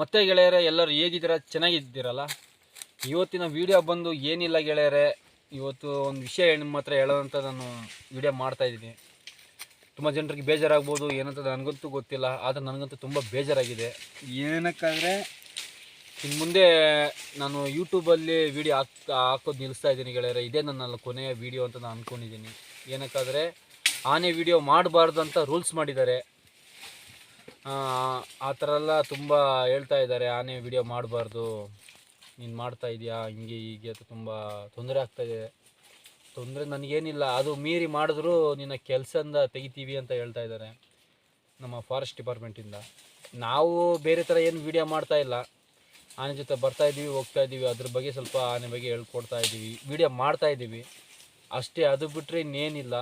ಮತ್ತೆ ಗೆಳೆಯರೆ ಎಲ್ಲರೂ ಹೇಗಿದ್ದೀರ? ಚೆನ್ನಾಗಿದ್ದೀರಲ್ಲ? ಇವತ್ತಿನ ವಿಡಿಯೋ ಬಂದು ಏನಿಲ್ಲ ಗೆಳೆಯರೆ ಇವತ್ತು ಒಂದು ವಿಷಯ ನಿಮ್ಮ ಹತ್ರ ಹೇಳೋದಂತ ನಾನು ವಿಡಿಯೋ ಮಾಡ್ತಾ ಇದ್ದೀನಿ. ತುಂಬ ಜನರಿಗೆ ಬೇಜಾರಾಗ್ಬೋದು ಏನಂತ ನನಗಂತೂ ಗೊತ್ತಿಲ್ಲ ಆದರೆ ನನಗಂತೂ ತುಂಬ ಬೇಜಾರಾಗಿದೆ. ಏನಕ್ಕಾದರೆ? ಇನ್ನು ಮುಂದೆ ನಾನು ಯೂಟ್ಯೂಬಲ್ಲಿ ವಿಡಿಯೋ ಹಾಕ್ ಹಾಕೋದು ನಿಲ್ಲಿಸ್ತಾ ಇದ್ದೀನಿ ಗೆಳೆಯರೆ. ಇದೇ ನನ್ನ ಕೊನೆಯ ವಿಡಿಯೋ ಅಂತ ನಾನು ಅಂದ್ಕೊಂಡಿದ್ದೀನಿ ಏನಕ್ಕಾದರೆ ಆನೆ ವಿಡಿಯೋ ಮಾಡಬಾರ್ದು ಅಂತ ರೂಲ್ಸ್ ಮಾಡಿದ್ದಾರೆ. ಆ, ಥರ ಎಲ್ಲ ತುಂಬ ಹೇಳ್ತಾ ಇದ್ದಾರೆ ಆನೆ ವಿಡಿಯೋ ಮಾಡಬಾರ್ದು. ನೀನು ಮಾಡ್ತಾ ಇದೆಯಾ? ಹಿಂಗೆ ಹೀಗೆ ಅಂತ ತುಂಬ ತೊಂದರೆ ಆಗ್ತಾಯಿದೆ ತೊಂದರೆ ನನಗೇನಿಲ್ಲ ಅದು ಮೀರಿ ಮಾಡಿದ್ರು ನಿನ್ನ ಕೆಲಸದಿಂದ ತೆಗಿತೀವಿ ಅಂತ ಹೇಳ್ತಾ ಇದ್ದಾರೆ ನಮ್ಮ ಫಾರೆಸ್ಟ್ ಡಿಪಾರ್ಟ್ಮೆಂಟಿಂದ ನಾವು ಬೇರೆ ಥರ ಏನು ವಿಡಿಯೋ ಮಾಡ್ತಾ ಇಲ್ಲ. ಆನೆ ಜೊತೆ ಬರ್ತಾ ಇದ್ದೀವಿ ಹೋಗ್ತಾ ಇದ್ದೀವಿ. ಅದ್ರ ಬಗ್ಗೆ ಸ್ವಲ್ಪ ಆನೆ ಬಗ್ಗೆ ಹೇಳ್ಕೊಡ್ತಾ ಇದ್ದೀವಿ. ವಿಡಿಯೋ ಮಾಡ್ತಾ ಇದ್ದೀವಿ. ಅಷ್ಟೇ ಅದು ಬಿಟ್ಟರೆ ಇನ್ನೇನಿಲ್ಲ.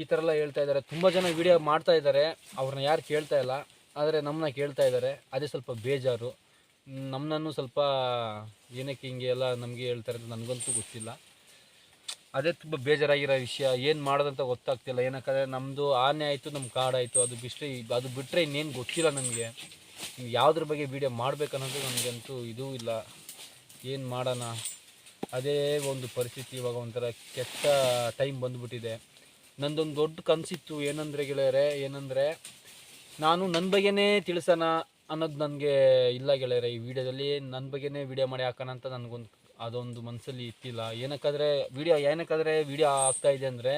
ಈ ಥರ ಎಲ್ಲ ಹೇಳ್ತಾ ಇದ್ದಾರೆ. ತುಂಬ ಜನ ವಿಡಿಯೋ ಮಾಡ್ತಾ ಇದ್ದಾರೆ. ಅವ್ರನ್ನ ಯಾರು ಕೇಳ್ತಾ ಇಲ್ಲ. ಆದರೆ ನಮ್ಮನ್ನ ಕೇಳ್ತಾ ಇದ್ದಾರೆ. ಅದೇ ಸ್ವಲ್ಪ ಬೇಜಾರು. ನಮ್ಮನ್ನು ಸ್ವಲ್ಪ ಏನಕ್ಕೆ ಹಿಂಗೆ ಎಲ್ಲ ನಮಗೆ ಹೇಳ್ತಾರೆ ಅಂತ ನನಗಂತೂ ಗೊತ್ತಿಲ್ಲ. ಅದೇ ತುಂಬ ಬೇಜಾರಾಗಿರೋ ವಿಷಯ. ಏನು ಮಾಡೋದಂತ ಗೊತ್ತಾಗ್ತಿಲ್ಲ. ಏನಕ್ಕಂದರೆ ನಮ್ಮದು ಆನೆ ಆಯಿತು ನಮ್ಮ ಕಾಡಾಯಿತು ಅದು ಬಿಟ್ಟರೆ ಅದು ಬಿಟ್ಟರೆ ಇನ್ನೇನು ಗೊತ್ತಿಲ್ಲ ನನಗೆ. ಯಾವುದ್ರ ಬಗ್ಗೆ ವೀಡಿಯೋ ಮಾಡಬೇಕನ್ನೋದು ನನಗಂತೂ ಇದೂ ಇಲ್ಲ. ಏನು ಮಾಡೋಣ? ಅದೇ ಒಂದು ಪರಿಸ್ಥಿತಿ ಇವಾಗ ಒಂಥರ ಕೆಟ್ಟ ಟೈಮ್ ಬಂದುಬಿಟ್ಟಿದೆ. ನಂದೊಂದು ದೊಡ್ಡ ಕನಸಿತ್ತು. ಏನಂದರೆ ಗೆಳೆಯರೆ, ಏನಂದರೆ ನಾನು ನನ್ನ ಬಗ್ಗೆನೇ ತಿಳಿಸೋಣ ಅನ್ನೋದು ನನಗೆ ಇಲ್ಲ ಗೆಳೆಯರೆ. ಈ ವಿಡಿಯೋದಲ್ಲಿ ನನ್ನ ಬಗ್ಗೆನೇ ವಿಡಿಯೋ ಮಾಡಿ ಹಾಕೋಣ ಅಂತ ನನಗೊಂದು ಅದೊಂದು ಮನಸ್ಸಲ್ಲಿ ಇತ್ತಿಲ್ಲ. ಏನಕ್ಕಾದರೆ ವಿಡಿಯೋ ಏನಕ್ಕಾದರೆ ವಿಡಿಯೋ ಆಗ್ತಾ ಇದೆ ಅಂದರೆ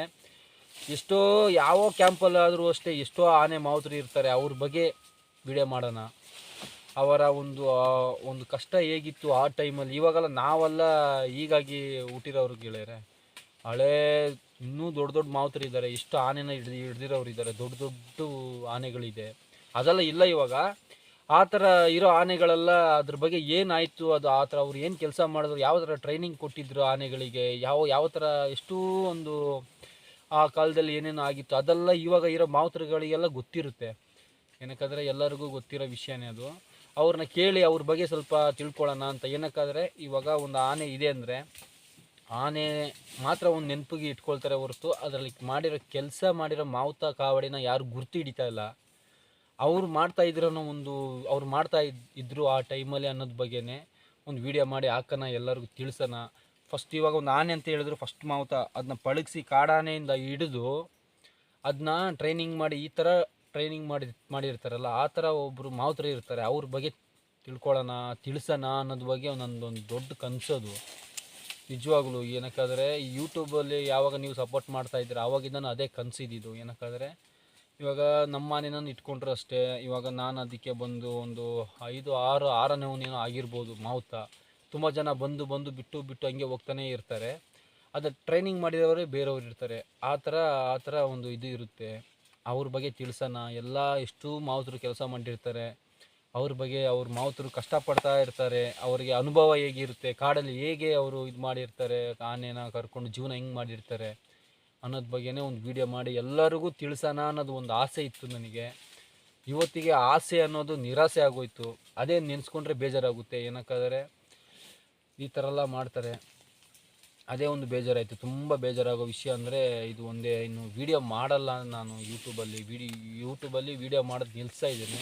ಎಷ್ಟೋ ಯಾವ ಕ್ಯಾಂಪಲ್ಲಾದರೂ ಅಷ್ಟೇ ಎಷ್ಟೋ ಆನೆ ಮಾವುತರು ಇರ್ತಾರೆ. ಅವ್ರ ಬಗ್ಗೆ ವಿಡಿಯೋ ಮಾಡೋಣ. ಅವರ ಒಂದು ಒಂದು ಕಷ್ಟ ಹೇಗಿತ್ತು ಆ ಟೈಮಲ್ಲಿ? ಇವಾಗೆಲ್ಲ ನಾವೆಲ್ಲ ಹೀಗಾಗಿ ಹುಟ್ಟಿರೋರು ಗೆಳೆಯರೆ. ಹಳೇ ಇನ್ನೂ ದೊಡ್ಡ ದೊಡ್ಡ ಮಾವುತರು ಇದ್ದಾರೆ ಇಷ್ಟು ಆನೆನ ಹಿಡ್ದು ಹಿಡ್ದಿರೋರು ಇದ್ದಾರೆ ದೊಡ್ಡ ದೊಡ್ಡ ಆನೆಗಳಿದೆ. ಅದೆಲ್ಲ ಇಲ್ಲ ಇವಾಗ. ಆ ಥರ ಇರೋ ಆನೆಗಳೆಲ್ಲ ಅದ್ರ ಬಗ್ಗೆ ಏನಾಯಿತು? ಅದು ಆ ಥರ ಅವ್ರು ಏನು ಕೆಲಸ ಮಾಡಿದ್ರು? ಯಾವ ಥರ ಟ್ರೈನಿಂಗ್ ಕೊಟ್ಟಿದ್ರು ಆನೆಗಳಿಗೆ? ಯಾವ ಯಾವ ಥರ ಎಷ್ಟೂ ಒಂದು ಆ ಕಾಲದಲ್ಲಿ ಏನೇನು ಆಗಿತ್ತು? ಅದೆಲ್ಲ ಇವಾಗ ಇರೋ ಮಾವುತರುಗಳಿಗೆಲ್ಲ ಗೊತ್ತಿರುತ್ತೆ. ಏನಕ್ಕಾದರೆ ಎಲ್ಲರಿಗೂ ಗೊತ್ತಿರೋ ವಿಷಯನೇ ಅದು. ಅವ್ರನ್ನ ಕೇಳಿ ಅವ್ರ ಬಗ್ಗೆ ಸ್ವಲ್ಪ ತಿಳ್ಕೊಳ್ಳೋಣ ಅಂತ. ಏನಕ್ಕಾದರೆ ಇವಾಗ ಒಂದು ಆನೆ ಇದೆ ಅಂದರೆ ಆನೆ ಮಾತ್ರ ಒಂದು ನೆನಪಿಗೆ ಇಟ್ಕೊಳ್ತಾರೆ ಹೊರತು ಅದರಲ್ಲಿ ಮಾಡಿರೋ ಕೆಲಸ ಮಾಡಿರೋ ಮಾವುತ ಕಾವಡಿನ ಯಾರು ಗುರ್ತು ಹಿಡಿತಾ ಇಲ್ಲ. ಅವ್ರು ಮಾಡ್ತಾ ಇದ್ರನ್ನೋ ಒಂದು, ಅವ್ರು ಮಾಡ್ತಾ ಇದ್, ಇದ್ರು ಆ ಟೈಮಲ್ಲಿ ಅನ್ನೋದ್ ಬಗ್ಗೆನೇ ಒಂದು ವಿಡಿಯೋ ಮಾಡಿ ಹಾಕೋಣ ಎಲ್ಲರಿಗೂ ತಿಳಿಸೋಣ ಫಸ್ಟ್ ಇವಾಗ ಒಂದು ಆನೆ ಅಂತ ಹೇಳಿದ್ರು ಫಸ್ಟ್ ಮಾವುತ. ಅದನ್ನ ಪಳಗಿಸಿ ಕಾಡಾನೆಯಿಂದ ಹಿಡಿದು ಅದನ್ನ ಟ್ರೈನಿಂಗ್ ಮಾಡಿ, ಈ ಥರ ಟ್ರೈನಿಂಗ್ ಮಾಡಿ, ಮಾಡಿರ್ತಾರಲ್ಲ, ಆ ಥರ ಒಬ್ಬರು ಮಾವುತರು ಇರ್ತಾರೆ. ಅವ್ರ ಬಗ್ಗೆ ತಿಳ್ಕೊಳ್ಳೋಣ ತಿಳಿಸೋಣ ಅನ್ನೋದ್ರ ಬಗ್ಗೆ ನಂದೊಂದು ದೊಡ್ಡ ಕನಸದು. ನಿಜವಾಗ್ಲೂ ಏನಕ್ಕಾದರೆ ಈ ಯೂಟ್ಯೂಬಲ್ಲಿ ಯಾವಾಗ ನೀವು ಸಪೋರ್ಟ್ ಮಾಡ್ತಾ ಇದ್ದೀರಾ ಆವಾಗಿಂದ ಅದೇ ಕನಸಿದ್ದು ಏನಕ್ಕಾದರೆ ಇವಾಗ ನಮ್ಮ ಮನೇನ ಇಟ್ಕೊಂಡ್ರೆ ಅಷ್ಟೇ. ಇವಾಗ ನಾನು ಅದಕ್ಕೆ ಬಂದು ಒಂದು ಐದು, ಆರು, ಆರನೇ ಏನೋ ಆಗಿರ್ಬೋದು ಮಾವುತ. ತುಂಬ ಜನ ಬಂದು ಬಂದು, ಬಿಟ್ಟು ಬಿಟ್ಟು ಹಂಗೆ ಹೋಗ್ತಾನೆ ಇರ್ತಾರೆ. ಅದು ಟ್ರೈನಿಂಗ್ ಮಾಡಿದವರೇ ಬೇರೆಯವ್ರು ಇರ್ತಾರೆ. ಆ ಥರ ಆ ಥರ ಒಂದು ಇದು ಇರುತ್ತೆ. ಅವ್ರ ಬಗ್ಗೆ ತಿಳಿಸೋಣ. ಎಲ್ಲ ಎಷ್ಟು ಮಾವುತರು ಕೆಲಸ ಮಾಡಿರ್ತಾರೆ. ಅವ್ರ ಬಗ್ಗೆ ಅವ್ರ ಮಾವುತರು ಕಷ್ಟಪಡ್ತಾ ಇರ್ತಾರೆ, ಅವರಿಗೆ ಅನುಭವ ಹೇಗಿರುತ್ತೆ, ಕಾಡಲ್ಲಿ ಹೇಗೆ ಅವರು ಇದು ಮಾಡಿರ್ತಾರೆ, ಆನೆನ ಕರ್ಕೊಂಡು ಜೀವನ ಹೆಂಗೆ ಮಾಡಿರ್ತಾರೆ ಅನ್ನೋದ್ ಬಗ್ಗೆನೇ ಒಂದು ವಿಡಿಯೋ ಮಾಡಿ ಎಲ್ಲರಿಗೂ ತಿಳಿಸೋಣ ಅನ್ನೋದು ಒಂದು ಆಸೆ ಇತ್ತು ನನಗೆ. ಇವತ್ತಿಗೆ ಆಸೆ ಅನ್ನೋದು ನಿರಾಸೆ ಆಗೋಯ್ತು. ಅದೇ ನೆನೆಸ್ಕೊಂಡ್ರೆ ಬೇಜಾರಾಗುತ್ತೆ, ಏನಕ್ಕಾದರೆ ಈ ಥರ ಎಲ್ಲ ಮಾಡ್ತಾರೆ. ಅದೇ ಒಂದು ಬೇಜಾರಾಯಿತು. ತುಂಬ ಬೇಜಾರಾಗೋ ವಿಷಯ ಅಂದರೆ ಇದು ಒಂದೇ, ಇನ್ನು ವಿಡಿಯೋ ಮಾಡಲ್ಲ ನಾನು ಯೂಟ್ಯೂಬಲ್ಲಿ ವಿಡಿ ಯೂಟ್ಯೂಬಲ್ಲಿ ವಿಡಿಯೋ ಮಾಡೋದು ನಿಲ್ಲಿಸ್ತಾ ಇದ್ದೀನಿ.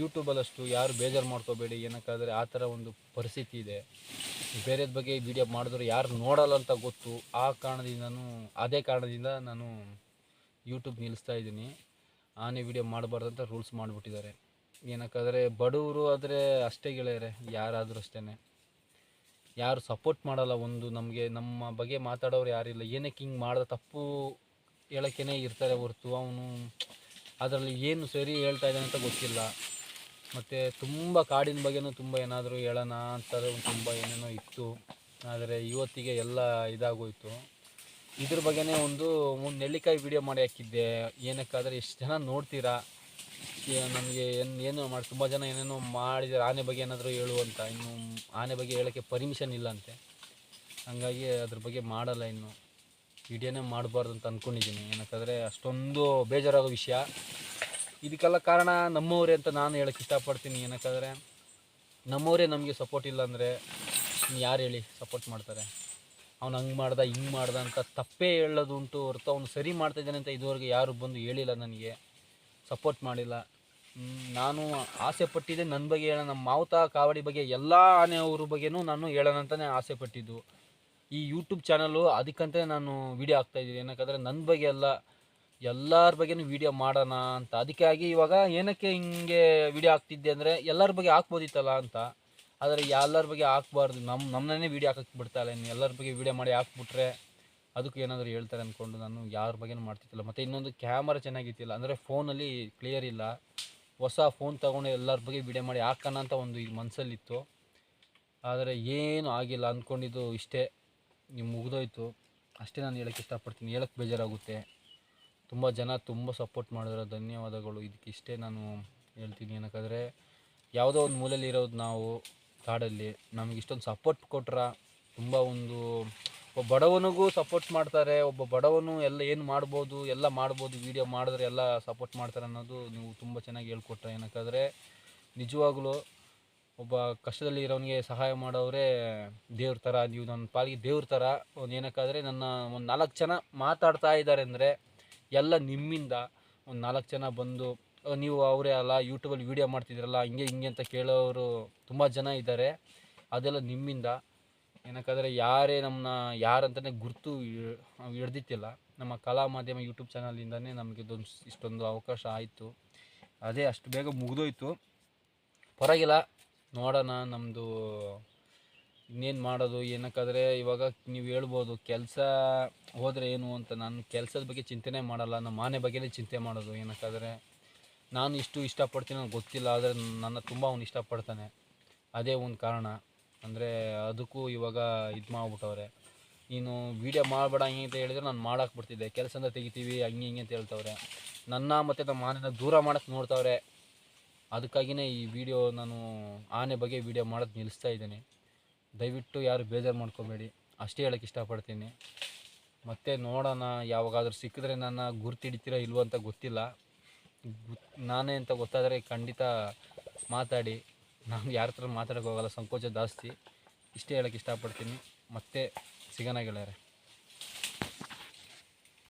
ಯೂಟ್ಯೂಬಲ್ಲಷ್ಟು ಯಾರು ಬೇಜಾರು ಮಾಡ್ಕೋಬೇಡಿ, ಏನಕ್ಕಾದರೆ ಆ ಥರ ಒಂದು ಪರಿಸ್ಥಿತಿ ಇದೆ. ಬೇರೆದ ಬಗ್ಗೆ ವಿಡಿಯೋ ಮಾಡಿದ್ರು ಯಾರು ನೋಡಲ್ಲ ಅಂತ ಗೊತ್ತು. ಆ ಕಾರಣದಿಂದನೂ, ಅದೇ ಕಾರಣದಿಂದ ನಾನು ಯೂಟ್ಯೂಬ್ ನಿಲ್ಲಿಸ್ತಾ ಇದ್ದೀನಿ. ಆನೆ ವಿಡಿಯೋ ಮಾಡಬಾರ್ದು ಅಂತ ರೂಲ್ಸ್ ಮಾಡಿಬಿಟ್ಟಿದ್ದಾರೆ. ಏನಕ್ಕಾದರೆ ಬಡವರು ಆದರೆ ಅಷ್ಟೇ ಗೆಳೆಯರೆ, ಯಾರಾದರೂ ಅಷ್ಟೇ ಯಾರು ಸಪೋರ್ಟ್ ಮಾಡಲ್ಲ ಒಂದು ನಮಗೆ, ನಮ್ಮ ಬಗ್ಗೆ ಮಾತಾಡೋರು ಯಾರಿಲ್ಲ ಏನಕ್ಕೆ ಹಿಂಗೆ ಮಾಡ್ದೆ ತಪ್ಪು ಹೇಳೋಕ್ಕೇ ಇರ್ತಾರೆ ಹೊರ್ತು. ಅವನು ಅದರಲ್ಲಿ ಏನು ಸರಿ ಹೇಳ್ತಾ ಇದ್ದಾನೆ ಅಂತ ಗೊತ್ತಿಲ್ಲ. ಮತ್ತು ತುಂಬ ಕಾಡಿನ ಬಗ್ಗೆನೂ ತುಂಬ ಏನಾದರೂ ಹೇಳೋಣ ಅಂತಾರೆ ತುಂಬ ಏನೇನೋ ಇತ್ತು. ಆದರೆ ಇವತ್ತಿಗೆ ಎಲ್ಲ ಇದಾಗೋಯ್ತು. ಇದ್ರ ಬಗ್ಗೆನೇ ಒಂದು ಮುಂದೆ ನೆಲ್ಲಿಕಾಯಿ ವಿಡಿಯೋ ಮಾಡಿ ಹಾಕಿದ್ದೆ. ಏನಕ್ಕಾದರೆ ಎಷ್ಟು ಜನ ನೋಡ್ತೀರಾ? ನನಗೆ ಏನು ಏನು ಮಾಡಿ, ತುಂಬ ಜನ ಏನೇನೋ ಮಾಡಿದ್ದಾರೆ ಆನೆ ಬಗ್ಗೆ ಏನಾದರೂ ಹೇಳುವಂತ ಇನ್ನು ಆನೆ ಬಗ್ಗೆ ಹೇಳೋಕ್ಕೆ ಪರ್ಮಿಷನ್ ಇಲ್ಲ ಅಂತೆ. ಹಾಗಾಗಿ ಅದ್ರ ಬಗ್ಗೆ ಮಾಡಲ್ಲ ಇನ್ನು. ವಿಡಿಯೋನೇ ಮಾಡಬಾರ್ದು ಅಂತ ಅಂದ್ಕೊಂಡಿದ್ದೀನಿ ಏನಕ್ಕಾದರೆ ಅಷ್ಟೊಂದು ಬೇಜಾರಾಗೋ ವಿಷಯ. ಇದಕ್ಕೆಲ್ಲ ಕಾರಣ ನಮ್ಮವರೇ ಅಂತ ನಾನು ಹೇಳಕ್ಕೆ ಇಷ್ಟಪಡ್ತೀನಿ. ಏನಕ್ಕಾದರೆ ನಮ್ಮವರೇ ನಮಗೆ ಸಪೋರ್ಟ್ ಇಲ್ಲ ಅಂದರೆ ಯಾರು ಹೇಳಿ ಸಪೋರ್ಟ್ ಮಾಡ್ತಾರೆ? ಅವ್ನು ಹಂಗೆ ಮಾಡ್ದ, ಹಿಂಗೆ ಮಾಡ್ದ ಅಂತ ತಪ್ಪೇ ಹೇಳೋದುಂಟು ಹೊರತು ಅವ್ನು ಸರಿ ಮಾಡ್ತಾಯಿದ್ದಾನೆ ಅಂತ ಇದುವರೆಗೆ ಯಾರು ಬಂದು ಹೇಳಿಲ್ಲ ನನಗೆ. ಸಪೋರ್ಟ್ ಮಾಡಿಲ್ಲ. ನಾನು ಆಸೆ ಪಟ್ಟಿದ್ದೆ ನನ್ನ ಬಗ್ಗೆ ಹೇಳೋಣ. ನಮ್ಮ ಮಾವುತ ಕಾವಡಿ ಬಗ್ಗೆ ಎಲ್ಲ ಆನೆಯವ್ರ ಬಗ್ಗೆನೂ ನಾನು ಹೇಳೋಣ ಅಂತಲೇ ಆಸೆ ಪಟ್ಟಿದ್ದು ಈ ಯೂಟ್ಯೂಬ್ ಚಾನಲು ಅದಕ್ಕಂತಲೇ ನಾನು ವಿಡಿಯೋ ಹಾಕ್ತಾಯಿದ್ದೀನಿ ಏನಕ್ಕಾದ್ರೆ ನನ್ನ ಬಗ್ಗೆ ಎಲ್ಲ ಎಲ್ಲರ ಬಗ್ಗೆನೂ ವಿಡಿಯೋ ಮಾಡೋಣ ಅಂತ. ಅದಕ್ಕಾಗಿ ಇವಾಗ ಏನಕ್ಕೆ ಹಿಂಗೆ ವಿಡಿಯೋ ಹಾಕ್ತಿದ್ದೆ ಅಂದರೆ ಎಲ್ಲರ ಬಗ್ಗೆ ಹಾಕ್ಬೋದಿತ್ತಲ್ಲ ಅಂತ. ಆದರೆ ಎಲ್ಲರ ಬಗ್ಗೆ ಹಾಕ್ಬಾರ್ದು. ನಮ್ಮ ನಮ್ಮನ್ನೇ ವಿಡಿಯೋ ಹಾಕಕ್ಕೆ ಬಿಡ್ತಾಯಿಲ್ಲ ಇನ್ನು ಎಲ್ಲರ ಬಗ್ಗೆ ವಿಡಿಯೋ ಮಾಡಿ ಹಾಕ್ಬಿಟ್ರೆ ಅದಕ್ಕೆ ಏನಾದರೂ ಹೇಳ್ತಾರೆ ಅಂದ್ಕೊಂಡು ನಾನು ಯಾರ ಬಗ್ಗೆನೂ ಮಾಡ್ತಿದ್ದಿಲ್ಲ ಮತ್ತು ಇನ್ನೊಂದು ಕ್ಯಾಮರಾ ಚೆನ್ನಾಗಿತ್ತಿಲ್ಲ. ಅಂದರೆ ಫೋನಲ್ಲಿ ಕ್ಲಿಯರ್ ಇಲ್ಲ. ಹೊಸ ಫೋನ್ ತೊಗೊಂಡು ಎಲ್ಲರ ಬಗ್ಗೆ ವಿಡಿಯೋ ಮಾಡಿ ಹಾಕೋಣ ಅಂತ ಒಂದು ಈಗ ಮನಸ್ಸಲ್ಲಿತ್ತು ಆದರೆ ಏನು ಆಗಿಲ್ಲ ಅಂದ್ಕೊಂಡಿದ್ದು ಇಷ್ಟೇ. ನೀವು ಮುಗಿದೋಯ್ತು. ಅಷ್ಟೇ ನಾನು ಹೇಳೋಕ್ಕೆ ಇಷ್ಟಪಡ್ತೀನಿ. ಹೇಳೋಕ್ಕೆ ಬೇಜಾರಾಗುತ್ತೆ. ತುಂಬ ಜನ ತುಂಬ ಸಪೋರ್ಟ್ ಮಾಡಿದ್ರೆ. ಧನ್ಯವಾದಗಳು. ಇದಕ್ಕೆ ಇಷ್ಟೇ ನಾನು ಹೇಳ್ತೀನಿ. ಏನಕ್ಕಾದರೆ, ಯಾವುದೋ ಒಂದು ಮೂಲೆಯಲ್ಲಿ ಇರೋದು ನಾವು ಕಾಡಲ್ಲಿ ನಮಗೆ ಇಷ್ಟೊಂದು ಸಪೋರ್ಟ್ ಕೊಟ್ರ ತುಂಬ ಒಂದು, ಒಬ್ಬ ಬಡವನಿಗೂ ಸಪೋರ್ಟ್ ಮಾಡ್ತಾರೆ. ಒಬ್ಬ ಬಡವನು ಎಲ್ಲ ಏನು ಮಾಡ್ಬೋದು, ಎಲ್ಲ ಮಾಡ್ಬೋದು ವೀಡಿಯೋ ಮಾಡಿದ್ರೆ ಎಲ್ಲ ಸಪೋರ್ಟ್ ಮಾಡ್ತಾರೆ ಅನ್ನೋದು ನೀವು ತುಂಬ ಚೆನ್ನಾಗಿ ಹೇಳ್ಕೊಟ್ರೆ. ಏನಕ್ಕಾದರೆ, ನಿಜವಾಗಲೂ ಒಬ್ಬ ಕಷ್ಟದಲ್ಲಿ ಇರೋನಿಗೆ ಸಹಾಯ ಮಾಡೋರೇ ದೇವ್ರ ಥರ ನೀವು ನನ್ನ ಪಾಲಿಗೆ ದೇವ್ರ ಥರ ಒಂದು ಏನಕ್ಕಾದರೆ ನನ್ನ ಒಂದು ನಾಲ್ಕು ಜನ ಮಾತಾಡ್ತಾ ಇದ್ದಾರೆ ಅಂದರೆ ಎಲ್ಲ ನಿಮ್ಮಿಂದ ಒಂದು ನಾಲ್ಕು ಜನ ಬಂದು ನೀವು ಅವರೇ ಅಲ್ಲ ಯೂಟ್ಯೂಬಲ್ಲಿ ವೀಡಿಯೋ ಮಾಡ್ತಿದ್ದೀರಲ್ಲ, ಹಿಂಗೆ ಹಿಂಗೆ ಅಂತ ಕೇಳೋರು ತುಂಬ ಜನ ಇದ್ದಾರೆ. ಅದೆಲ್ಲ ನಿಮ್ಮಿಂದ. ಏನಕ್ಕಾದರೆ ಯಾರೇ ನಮ್ಮನ್ನ ಯಾರಂತಲೇ ಗುರುತು ಹಿಡ್ದಿತ್ತಿಲ್ಲ ನಮ್ಮ ಕಲಾ ಮಾಧ್ಯಮ ಯೂಟ್ಯೂಬ್ ಚಾನಲಿಂದನೇ ನಮಗೆ ಇದೊಂದು ಇಷ್ಟೊಂದು ಅವಕಾಶ ಆಯಿತು. ಅದೇ ಅಷ್ಟು ಬೇಗ ಮುಗಿದೋಯ್ತು. ಪರವಾಗಿಲ್ಲ, ನೋಡೋಣ ನಮ್ಮದು ಇನ್ನೇನು ಮಾಡೋದು, ಏನಕ್ಕಾದರೆ ಇವಾಗ ನೀವು ಹೇಳ್ಬೋದು, ಕೆಲಸ ಹೋದರೆ ಏನು ಅಂತ ನಾನು ಕೆಲಸದ ಬಗ್ಗೆ ಚಿಂತೆನೇ ಮಾಡಲ್ಲ, ನಮ್ಮ ಮನೆ ಬಗ್ಗೆನೇ ಚಿಂತೆ ಮಾಡೋದು, ಏನಕ್ಕಾದರೆ ನಾನು ಇಷ್ಟು ಇಷ್ಟಪಡ್ತೀನಿ ನನಗೆ ಗೊತ್ತಿಲ್ಲ, ಆದರೆ ನನ್ನ ತುಂಬ ಅವ್ನು ಇಷ್ಟಪಡ್ತಾನೆ. ಅದೇ ಒಂದು ಕಾರಣ. ಅಂದರೆ ಅದಕ್ಕೂ ಇವಾಗ ಇದು ಮಾಡ್ಬಿಟ್ಟವ್ರೆ. ನೀನು ವೀಡಿಯೋ ಮಾಡಬೇಡ, ಹಂಗೆ ಅಂತ ಹೇಳಿದ್ರೆ ನಾನು ಮಾಡಕ್ಕೆ ಬಿಡ್ತಿದ್ದೆ. ಕೆಲಸದಿಂದ ತೆಗಿತೀವಿ, ಹಂಗೆ ಹಿಂಗೆ ಅಂತ ಹೇಳ್ತವ್ರೆ. ನನ್ನ ಮತ್ತು ನಮ್ಮ ಮನೆನ ದೂರ ಮಾಡೋಕ್ಕೆ ನೋಡ್ತವ್ರೆ. ಅದಕ್ಕಾಗಿಯೇ ಈ ವಿಡಿಯೋ ನಾನು ಆನೆ ಬಗ್ಗೆ ವಿಡಿಯೋ ಮಾಡೋದು ನಿಲ್ಲಿಸ್ತಾ ಇದ್ದೀನಿ. ದಯವಿಟ್ಟು ಯಾರು ಬೇಜಾರು ಮಾಡ್ಕೋಬೇಡಿ. ಅಷ್ಟೇ ಹೇಳೋಕ್ಕೆ ಇಷ್ಟಪಡ್ತೀನಿ. ಮತ್ತೆ ನೋಡೋಣ, ಯಾವಾಗಾದ್ರೂ ಸಿಕ್ಕಿದ್ರೆ ನನ್ನ ಗುರ್ತಿಡಿತೀರೋ ಇಲ್ವೋ ಅಂತ ಗೊತ್ತಿಲ್ಲ. ಗುತ್- ನಾನೇ ಅಂತ ಗೊತ್ತಾದರೆ ಖಂಡಿತ ಮಾತಾಡಿ. ನಾನು ಯಾರ ಹತ್ರ ಮಾತಾಡೋಕ್ಕೋಗಲ್ಲ ಸಂಕೋಚ ಜಾಸ್ತಿ. ಇಷ್ಟೇ ಹೇಳೋಕ್ಕೆ ಇಷ್ಟಪಡ್ತೀನಿ. ಮತ್ತೆ ಸಿಗೋಣ ಗೆಳೆಯರೆ.